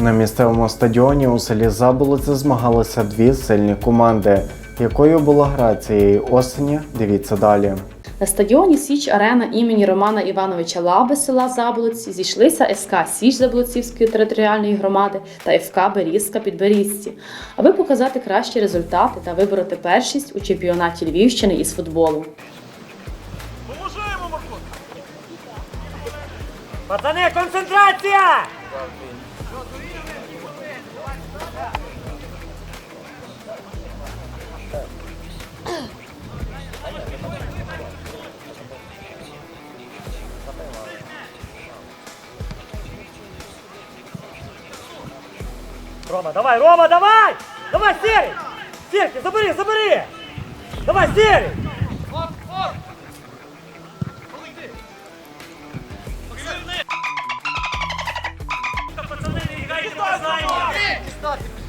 На місцевому стадіоні у селі Заболоце змагалися дві сильні команди. Якою була гра цієї осені? Дивіться далі. На стадіоні Січ Арена імені Романа Івановича Лаби села Заболоці зійшлися СК Січ Заболоцівської територіальної громади та ФК Берізка Підберізці, аби показати кращі результати та вибороти першість у чемпіонаті Львівщини із футболу. Пацани, концентрація! Рома, давай, Рома, давай! Давай, Серый! Серки, забери, забери! Давай, Серый!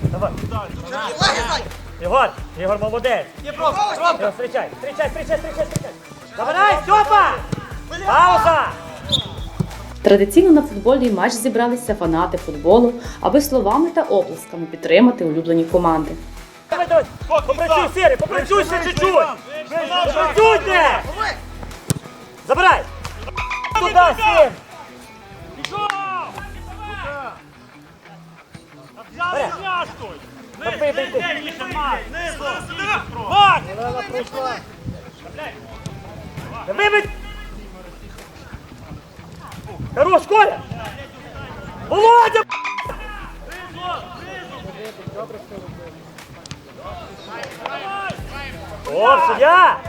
Давай. Ігор, Ігор молодець. Ігор, встречай, встречай, встречай, встречай, встречай. Давай, Степа! Пауза! Традиційно на футбольний матч зібралися фанати футболу, аби словами та оплесками підтримати улюблені команди. Давай, давай. Попрацюй, Сірий, попрацюй ще чуть-чуть. Попрацюйте! Забирай! Туда, Сір! Хорош, Коля! Володя! О, суддя!